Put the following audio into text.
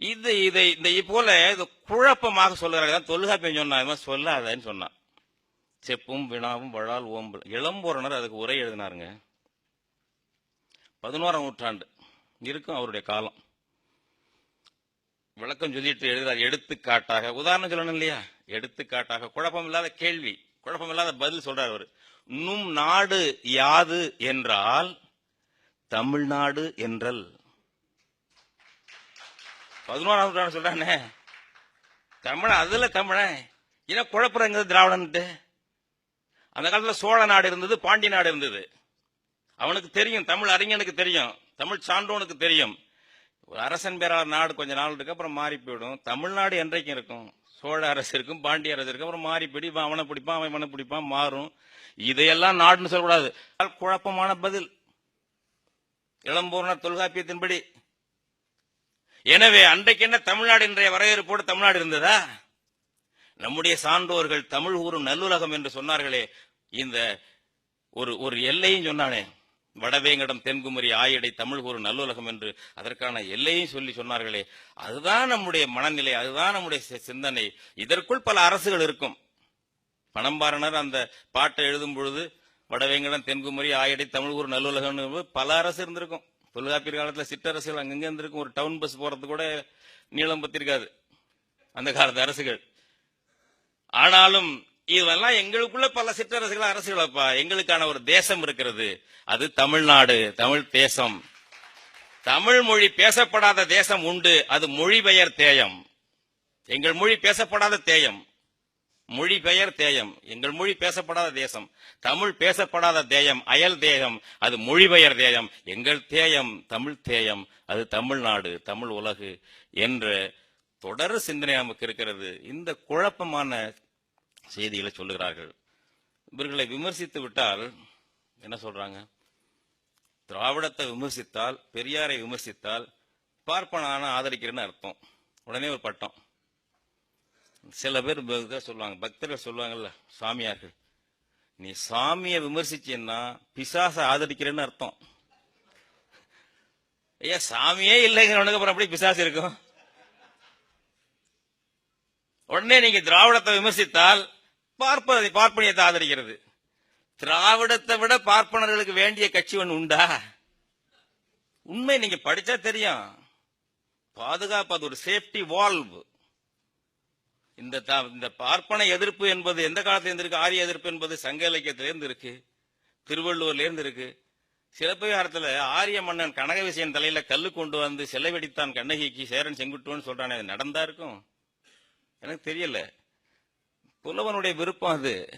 இது இதை இந்த போல இது குழப்பமாக சொல்லுறாங்க தொல்காப்பியம் சொன்னா இது மாதிரி சொல்லாதன்னு சொன்னான் செப்பும் வினாவும் வழால் ஓம்பல் இளம்பூரணர் அதுக்கு உரை எழுதினாருங்க. பதினோராம் நூற்றாண்டு இருக்கும் அவருடைய காலம். விளக்கம் சொல்லிட்டு எழுதுறார் எடுத்துக்காட்டாக. உதாரணம் சொல்லணும் இல்லையா? எடுத்துக்காட்டாக. குழப்பம் இல்லாத கேள்வி குழப்பம் இல்லாத பதில் சொல்றார் அவர். நும் நாடு யாது என்றால் தமிழ்நாடு என்றல். பதினோராம் நூற்றாண்டு சொல்றானே. தமிழன் அதுல தமிழன் ஏன்னா குழப்பறங்க திராவிடன்ட்டு? அந்த காலத்துல சோழ நாடு இருந்தது பாண்டி நாடு இருந்தது. அவனுக்கு தெரியும் தமிழ் அறிஞனுக்கு தெரியும் தமிழ் சான்றோனுக்கு தெரியும். ஒரு அரசன் பேராளர் நாடு கொஞ்ச நாள் இருக்கு அப்புறம் மாறி போயிடும். தமிழ்நாடு என்றைக்கும் இருக்கும். சோழ அரசு இருக்கும் பாண்டிய அரசு இருக்கும் அப்புறம் மாறி போயிடு இவன் அவனை பிடிப்பான் அவன் இவனை பிடிப்பான் மாறும். இதையெல்லாம் நாடுன்னு சொல்லக்கூடாது. குழப்பமான பதில். இளம்பூர்ண தொல்காப்பியத்தின்படி எனவே அன்றைக்கு என்ன தமிழ்நாடு இன்றைய வரையறுப்போடு தமிழ்நாடு இருந்ததா? நம்முடைய சான்றோர்கள் தமிழ் ஊரும் நல்லுலகம் என்று சொன்னார்களே. இந்த ஒரு ஒரு எல்லையும் சொன்னானே. வடவேங்கடம் தென்குமரி ஆயடை தமிழ் கூறு நல்லுலகம் என்று அதற்கான எல்லையும் சொல்லி சொன்னார்களே. அதுதான் நம்முடைய மனநிலை அதுதான் நம்முடைய சி- சிந்தனை. இதற்குள் பல அரசுகள் இருக்கும். பணம்பாரனர் அந்த பாட்டை எழுதும் பொழுது வடவேங்கடம் தென்குமரி ஆயடை தமிழ் ஊர் நல்லுலகம் பல அரசு இருந்திருக்கும். தொல்காப்பியர் காலத்துல சிற்றரசுகள் அங்கங்க இருந்திருக்கும். ஒரு டவுன் பஸ் போறது கூட நீளம் பத்திருக்காது. அந்த காலத்து அரசுகள். ஆனாலும் இதெல்லாம் எங்களுக்குள்ள பல சிற்றரசுகள் அரசுகளப்பா. எங்களுக்கான ஒரு தேசம் இருக்கிறது. அது தமிழ்நாடு தமிழ் தேசம். தமிழ் மொழி பேசப்படாத தேசம் உண்டு. அது மொழிபெயர் தேயம். எங்கள் மொழி பேசப்படாத தேயம். மொழி பெயர் தேயம். எங்கள் மொழி பேசப்படாத தேசம். தமிழ் பேசப்படாத தேயம் அயல் தேயம் அது மொழிபெயர் தேயம். எங்கள் தேயம் தமிழ் தேயம். அது தமிழ்நாடு தமிழ் உலகு என்ற தொடர் சிந்தனை நமக்கு இருக்கிறது. இந்த குழப்பமான செய்திகளை சொல்லுகிறார்கள். இவர்களை விமர்சித்து விட்டால் என்ன சொல்றாங்க? திராவிடத்தை விமர்சித்தால் பெரியாரை விமர்சித்தால் பார்ப்பனான ஆதரிக்கிறேன்னு அர்த்தம். உடனே ஒரு பட்டம். சில பேர் ப- சொல்லுவாங்க. பக்தர்கள் சொல்லுவாங்கல்ல சாமியார்கள். நீ சாமியை விமர்சிச்சேன்னா பிசாச ஆதரிக்கிறேன்னு அர்த்தம். ஐயா சாமியே இல்லைங்கிறவனுக்கு அப்புறம் அப்படியே பிசாசு இருக்கும்? உடனே நீங்க திராவிடத்தை விமர்சித்தால் பார்ப்பதை பார்ப்பனியத்தை ஆதரிக்கிறது. திராவிடத்தை விட பார்ப்பனர்களுக்கு வேண்டிய கட்சி ஒன்று உண்டா? உண்மை நீங்க படிச்சா தெரியும். பாதுகாப்பு அது ஒரு சேஃப்டி வால்வ் இந்த இந்த பார்ப்பன எதிர்ப்பு என்பது எந்த காலத்திலிருந்து இருக்கு ஆரிய எதிர்ப்பு என்பது சங்க இலக்கியத்திலிருந்து இருக்கு திருவள்ளுவர்லேருந்து இருக்கு சிலப்பதிகாரத்தில் ஆரிய மன்னன் கனக விசயன் தலையில கல்லு கொண்டு வந்து சிலை வெடித்தான் கண்ணகிக்கு சேரன் செங்குட்டுவன் சொல்றானே அது நடந்தா இருக்கும்? எனக்கு தெரியல. புலவனுடைய விருப்பம் அது.